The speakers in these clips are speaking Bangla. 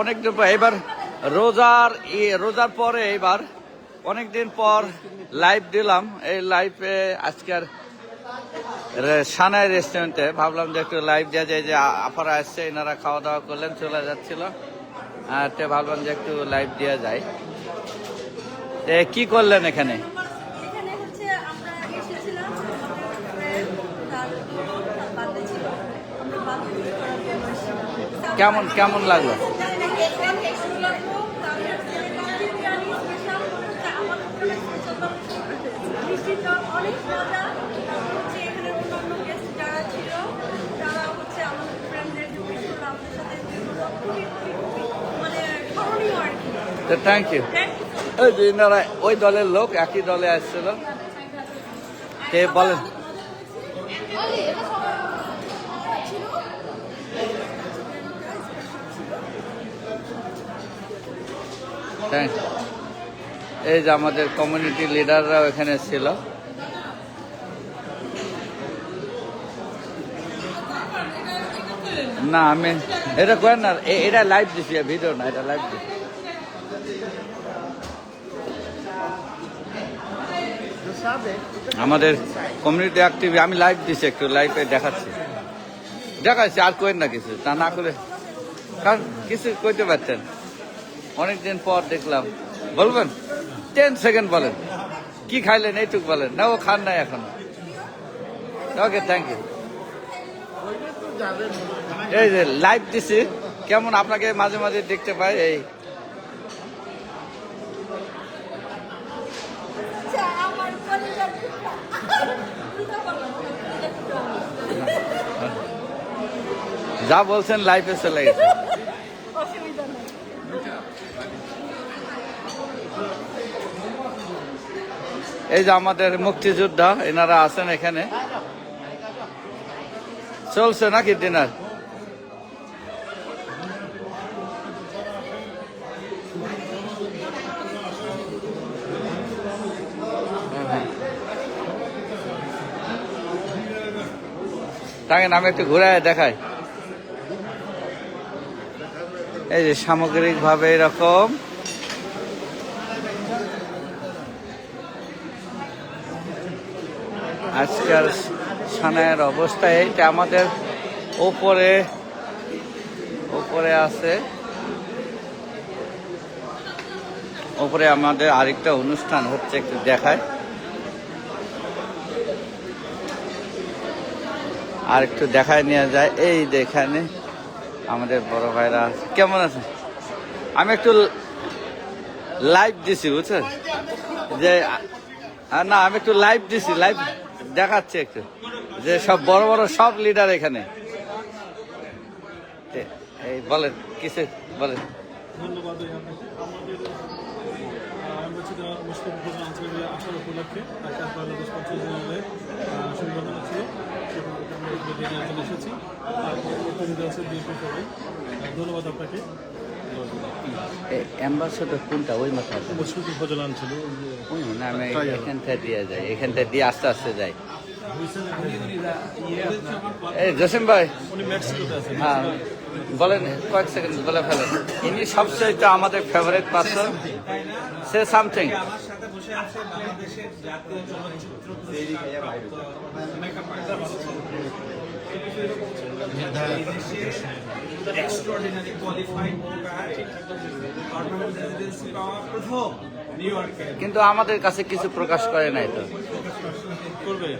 অনেক দিন পর, এবার রোজার রোজার পরে এবার অনেক দিন পর লাইভ দিলাম। এই লাইভে আজকের সানাই রেস্টুরেন্টে ভাবলাম যে একটু লাইভ দেওয়া যায়, যে আপারা আসছে, এনারা খাওয়া দাওয়া করলেন, চলে যাচ্ছিল। আর ভাবলাম যে একটু লাইভ দেওয়া যায়। কি করলেন এখানে এখানে হচ্ছে আমরা এসেছিলাম আমাদের friend, তার বোন, তার বার্থডে ছিল আমরা বার্থডে করার জন্য এসেছিলাম। কেমন কেমন লাগল? থ্যাংক ইউ এনারা ওই দলের লোক একই দলে আসছিল। কে বলেন? এই যে আমাদের কমিউনিটি লিডাররাও এখানে ছিল। না, আমি এটা করেন না এটা লাইভ দিছি ভিডিও না, এটা লাইভ দিছি। আমাদের কমিউনিটি অ্যাক্টিভ আমি লাইভ দিছি একটু লাইভে দেখাচ্ছি। দেখাচ্ছি, আর করেন না কিছু, তা না করে কারণ কিছু কইতে পারছেন অনেকদিন পর দেখলাম। বলবেন? টেন সেকেন্ড বলেন। কি খাইলেন? এইটুক বলেন। না, ও খান নাই এখন। ওকে থ্যাংক ইউ এই যে লাইভ দিছি। কেমন আপনাকে মাঝে মাঝে দেখতে পাই, এই। যা বলছেন লাইফে চলে গেছে অসুবিধা নেই এই যে আমাদের মুক্তিযোদ্ধা, এনারা আছেন এখানে। চলছে নাকি ডিনার? তাকে নামে একটু ঘুরে দেখাই। এই যে সামগ্রিক ভাবে এরকম। আজকের সানায়ের অবস্থা এইটা আমাদের ওপরে ওপরে আছে। ওপরে আমাদের আরেকটা অনুষ্ঠান হচ্ছে, একটু দেখায়। আর একটু দেখায় নিয়ে যায়। এই যে এখানে আমাদের বড় ভাইরা কেমন আছে? আমি একটু লাইভ দিছি, বুঝছেন? যে না, আমি একটু লাইভ দিছি লাইভ দেখাচ্ছি একটু। যে সব বড় বড় সব লিডার এখানে। এই বলেন, কিছু বলেন। ধন্যবাদ ধন্যবাদ আপনাকে। অ্যাম্বাসেডর কোনটা? ওই মাথা মুসলিম উপজেলা না আমি এখানটা দিয়ে যাই এখানটা দিয়ে আস্তে আস্তে যাই। এই জসিম ভাই। উনি মেক্সিকোতে আছেন। হ্যাঁ বলেন কয়েক সেকেন্ড বলে ফেলেন। ইনি সবচেয়ে আমাদের ফেভারিট পার্সন সে সামথিং আমার সাথে বসে আছে বাংলাদেশের জাতীয় চলচ্চিত্র এক্সট্রাঅর্ডিনারি কোয়ালিফাইড পার্মানেন্ট পাওয়া প্রথম নিউ ইয়র্কে কিন্তু আমাদের কাছে কিছু প্রকাশ করে নাই তো। করবে।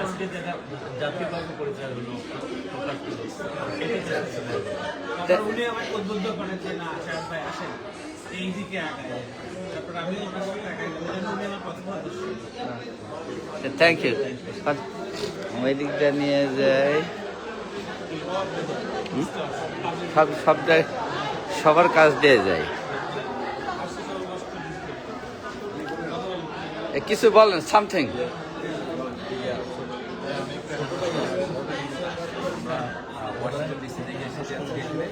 আজকে যেটা জাতীয়ভাবে পরিচয় হলো প্রকাশ পেল তারপর উনি আমাকে উদ্বুদ্ধ করেন যে না আশাদ ভাই আসেন। এই দিকে থ্যাংক ইউ ওই দিকটা নিয়ে যাই। সব সব সবার কাজ দিয়ে যায় কিছু বলেন সামথিং ওয়াশিংটন ডিসি থেকে এসেছি আজকে এখানে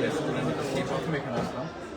রেস্টুরেন্ট সেই প্রথম এখানে আসলাম এত ভালো লাগছে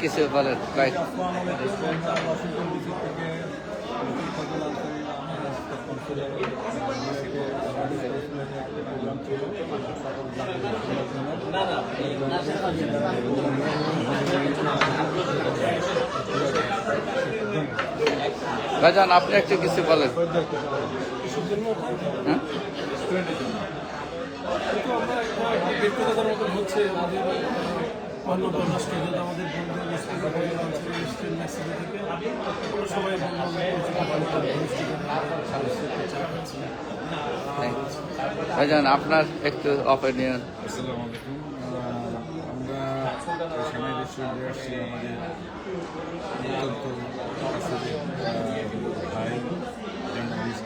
কিছু বলেন ভাইজান আপনি একটু কিছু বলেন। হ্যাঁ? কিন্তু আমরা একটা ব্যক্তিগত মতন হচ্ছে আমাদের অন্য রাষ্ট্র আমাদের বন্ধু মুসলিম মেক্সিকো থেকে সবাই ভাইজান, আপনার একটু অপিনিয়ন আসসালামু আলাইকুম। আমরা সামনে রেস্টুরেন্টে আসছি, আমাদের অত্যন্ত ভাই জার্নালিস্ট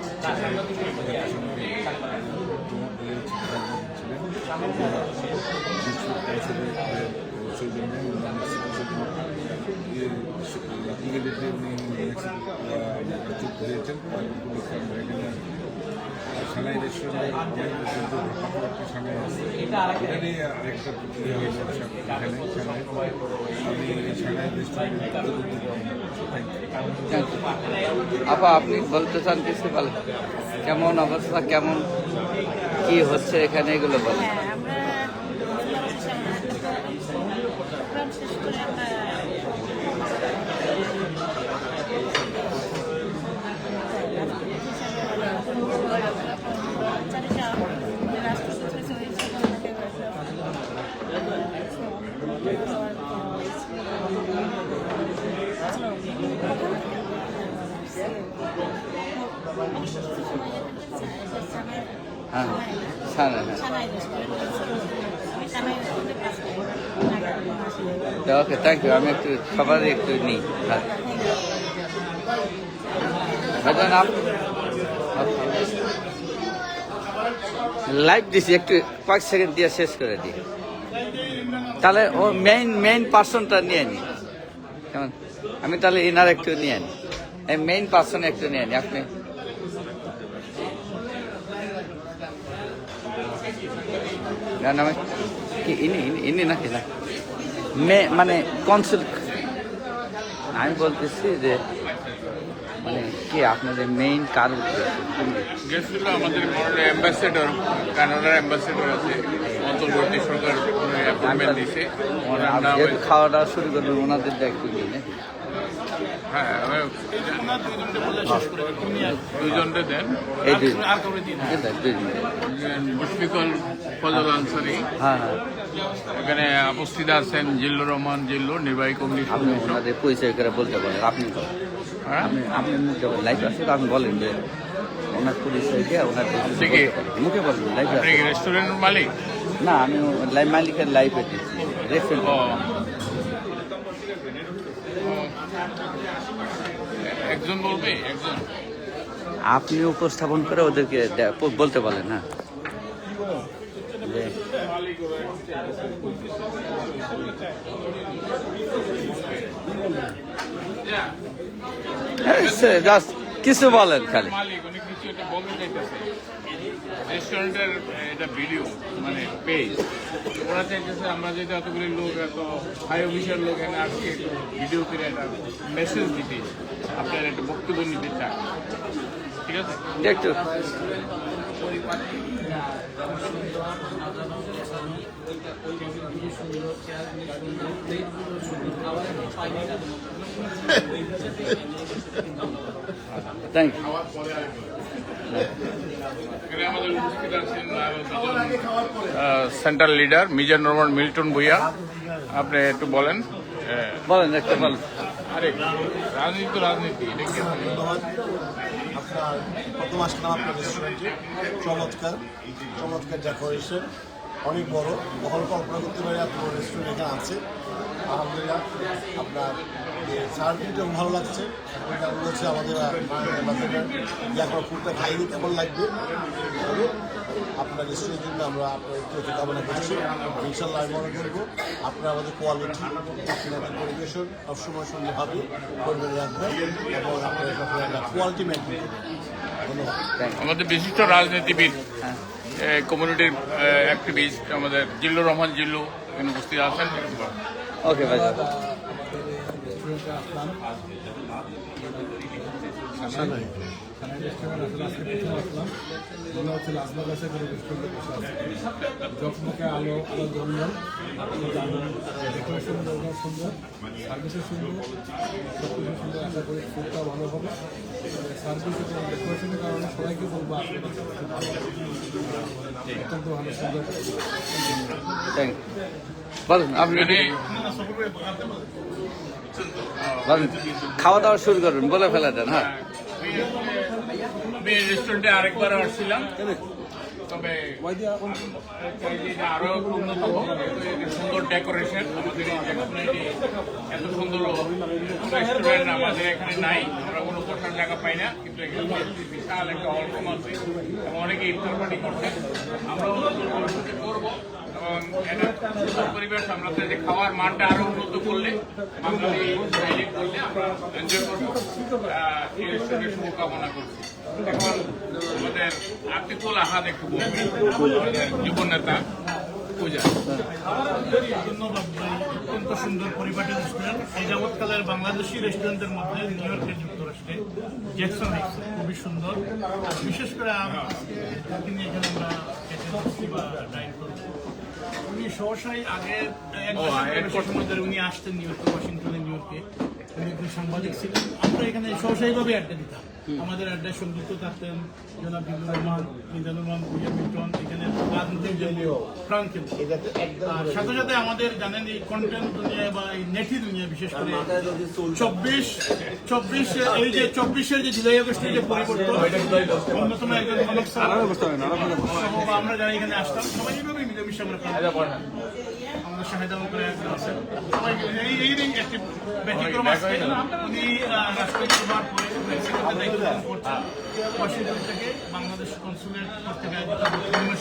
ছিলেন। হয়ে আপা, আপনি বলতে চান কিছু বলেন। কেমন অবস্থা, কেমন কি হচ্ছে এখানে এগুলো বলেন। হ্যাঁ হ্যাঁ হ্যাঁ। ওকে থ্যাংক ইউ আমি একটু সবারই একটু নিই। হ্যাঁ। আপ লাইভ দিছি, একটু কয়েক সেকেন্ড দিয়ে শেষ করে দিই। তাহলে ও মেইন মেইন পার্সনটা নিয়ে নি। কেমন? আমি তাহলে ইনার একটু নিয়ে নি। এই মেইন পার্সন একটু নিয়ে নি। আপনি যার নামে কি ইনি ইনি নাকি? না। মে মানে কনসুল আমি বলতেছি যে মানে কি আপনাদের মেইন কার উদ্দেশ্য গেছিল আমাদের অ্যাম্বাসেডর কানাডার অ্যাম্বাসেডর আছে অন্তর্বর্তী সরকার অ্যাপয়েন্টমেন্ট খাওয়া দাওয়া শুরু করবেন ওনাদের দায়িত্ব নিয়ে? হ্যাঁ দুইজনকে দেন। মুশফিকুল ফজল আনসারি। হ্যাঁ হ্যাঁ। এখানে উপস্থিত আছেন জিল্লুর রহমান জিল্লু নির্বাহী কমিটি আপনি সদস্য। ওনাদের পরিচয় করে বলতে পারেন আপনি হ্যাঁ? আপনি আপনি মুখে লাইফ আসলে আপনি বলেন যে ওনার পরিচয় দিয়ে ওনার। মুখে বলেন লাইফ আপনি কি রেস্টুরেন্টের মালিক? না আমি লাইভ মালিকের লাইফে দিচ্ছি ও। একজন বলবে? একজন। আপনি উপস্থাপন করে ওদেরকে বলতে বলেন না যে জাস্ট কিছু বলেন খালি। কিছু রেস্টুরেন্টের এটা ভিডিও মানে পেজ ওরা চাইতেছে আমরা যেহেতু এতগুলি লোক এত হাই অফিসার লোক এখানে আসছি একটু ভিডিও করে একটা মেসেজ দিতে আপনার একটা বক্তব্য নিতে চান। ঠিক আছে? একটু thank you central leader Mizan Rahman Milton Bhuiyan. আপনি একটু বলেন। বলেন একটা বলেন। আরে রাজনীতি তো রাজনীতি? আপনার প্রথম আসলাম আপনার রেস্টুরেন্টে চমৎকার চমৎকার ডেকোরেশন অনেক বড়। কখনো কল্পনা করতে পারি আপনার রেস্টুরেন্ট এখানে আছে। আলহামদুলিল্লাহ আপনার সার্ভিসটাও ভালো লাগছে। বলেছে আমাদের করা ফুডটা খাইনি কেমন লাগবে। আপনার রেস্টুরেন্টের জন্য আমরা আপনার উত্তর কামনা করছি। ইনশাল্লাহ আমি মনে করব আপনারা আমাদের কোয়ালিটি আপনাদের পরিবেশন সবসময় সুন্দরভাবে করবেন রাখবেন এবং আপনাদের কোয়ালিটি মেনটেন করবেন। আমাদের বিশিষ্ট রাজনীতিবিদ কমিউনিটির অ্যাক্টিভিস্ট আমাদের জিল্লুর রহমান জিল্লু এখানে উপস্থিত আছেন। ওকে ভাইজান রেস্টুরেন্টে আসলাম আসলাম মনে আছে কোনো রেস্টুরেন্টে বসে আছে জকমকে আলো আলো সুন্দর সার্ভিসও সুন্দর সব সুন্দর আশা করি ফুডটাও ভালো ডেকোরেশনের কারণে সবাইকে বলব অত্যন্ত ভালো সুন্দর থ্যাংক আপনি খাওয়া দাওয়া শুরু করবেন, বলে ফেলে দেন হ্যাঁ। রেস্টুরেন্টে আরেকবার আসছিলাম। তবে আরও সুন্দর ডেকোরেশন এত সুন্দর রেস্টুরেন্ট আমাদের এখানে নাই। আমরা জায়গা পাই না, কিন্তু আমরা সুন্দর পরিবেশ যে খাওয়ার মানটা আরও উন্নত করলে বাঙালি করলে আমরা এনজয় করব। আহ, এই শুভকামনা করছি। এখন আমাদের আতিকুল আহাদ একটু আমাদের যুব নেতা অত্যন্ত সুন্দর পরিপাটি রেস্টুরেন্ট এই যাবৎকালের বাংলাদেশি রেস্টুরেন্টের মধ্যে নিউ ইয়র্কের যুক্তরাষ্ট্রে জ্যাকসন খুবই সুন্দর। বিশেষ করে আজকে এখানে আমরা বা ডাইন উনি সহসাই আগে এক বছর মধ্যে উনি আসতেন নিউ ইয়র্কে ওয়াশিংটনে নিউ ইয়র্কে। উনি একজন সাংবাদিক ছিলেন। আমরা এখানে সহসাইভাবে আড্ডা দিতাম। আমাদের আড্ডায় সংযুক্ত থাকতেন জনাব বিন্দু রহমান মিজানুর রহমান ভুইয়া মিল্টন এখানে রাজনৈতিক যে প্রাণ কেন্দ্র আর সাথে সাথে আমাদের জানেন এই কন্টেন্ট দুনিয়া বা এই নেটি দুনিয়া বিশেষ করে চব্বিশ চব্বিশ এই যে চব্বিশের যে জুলাই আগস্টের যে পরিবর্তন অন্যতম একজন আমরা যারা এখানে আসতাম সবাই এইভাবেই মিলেমিশে আমরা আমাদের শাহেদ করে একজন আছেন। এই এই দিন একটি ব্যতিক্রম আসছে উনি রাষ্ট্রপতি হওয়ার পরে মেক্সিকোতে দায়িত্ব করছেন। ওয়াশিংটন থেকে বাংলাদেশ কনসুলেট থেকে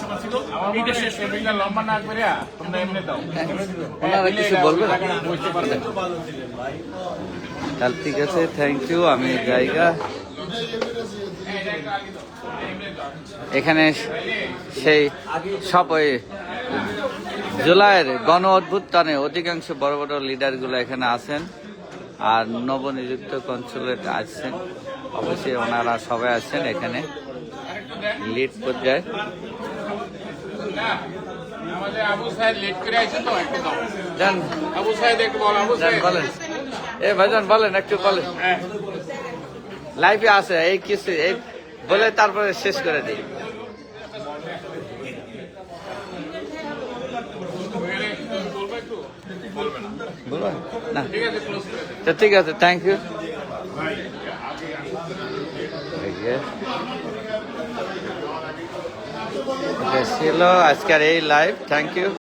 সভা ছিল এইটা শেষ করে লম্বা না করে তোমরা এমনি দাও। ওনারা কিছু বলবেন বুঝতে পারবেন তাহলে ঠিক আছে থ্যাংক ইউ আমি জায়গা। এখানে সেই সব ওই জুলাইয়ের গণ অভ্যুত্থানে অধিকাংশ বড় বড় লিডারগুলো এখানে আছেন আর নবনিযুক্ত কনসুলেট আসছেন অবশ্যই ওনারা সবাই আছেন এখানে লিড পর্যায়ে। বলেন। এ ভাইজান বলেন একটু বলেন। হ্যাঁ। লাইফে আছে এই কিছু এই বলে তারপরে শেষ করে দিই বলব একটু বলবে না বলবেন না ঠিক আছে ক্লোজ করে দেন তো ঠিক আছে থ্যাংক ইউ ছিল আজকের এই লাইভ থ্যাংক ইউ